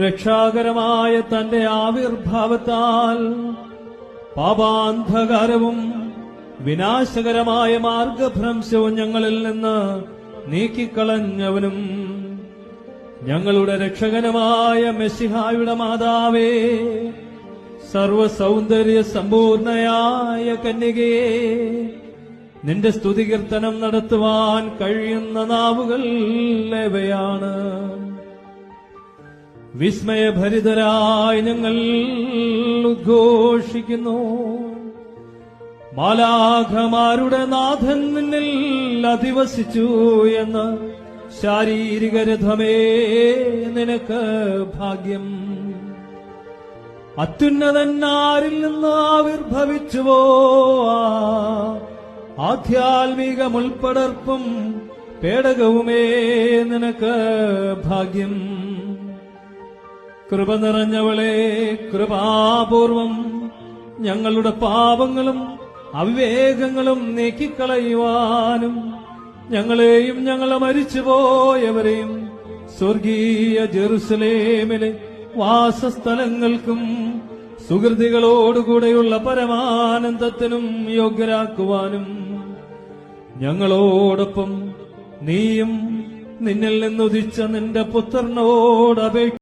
രക്ഷാകരമായ തന്റെ ആവിർഭാവത്താൽ പാപാന്ധകാരവും വിനാശകരമായ മാർഗഭ്രംശവും ഞങ്ങളിൽ നിന്ന് നീക്കിക്കളഞ്ഞവനും ഞങ്ങളുടെ രക്ഷകനുമായ മെസ്സിഹായുടെ മാതാവേ സർവസൗന്ദര്യ സമ്പൂർണയായ കന്യകയെ നിന്റെ സ്തുതികീർത്തനം നടത്തുവാൻ കഴിയുന്ന നാവുകൾ എവയാണ് വിസ്മയഭരിതരായി ഞങ്ങൾ ഉദ്ഘോഷിക്കുന്നു. മാലാഖമാരുടെ നാഥൻ നിന്നിൽ അധിവസിച്ചു എന്ന് ശാരീരിക രഥമേ നിനക്ക് ഭാഗ്യം. അത്യുന്നതന്നാരിൽ നിന്ന് ആവിർഭവിച്ചുവോ ആധ്യാത്മിക മുൾപ്പടർപ്പും പേടകവുമേ നിനക്ക് ഭാഗ്യം. കൃപ നിറഞ്ഞവളെ കൃപാപൂർവം ഞങ്ങളുടെ പാപങ്ങളും അവിവേകങ്ങളും നീക്കിക്കളയുവാനും ഞങ്ങളെയും ഞങ്ങളെ മരിച്ചുപോയവരെയും സ്വർഗീയ ജെറുസലേമിലെ വാസസ്ഥലങ്ങൾക്കും സുഹൃതികളോടുകൂടെയുള്ള പരമാനന്ദത്തിനും യോഗ്യരാക്കുവാനും ഞങ്ങളോടൊപ്പം നീയും നിന്നിൽ നിന്നുദിച്ച നിന്റെ പുത്രനോട്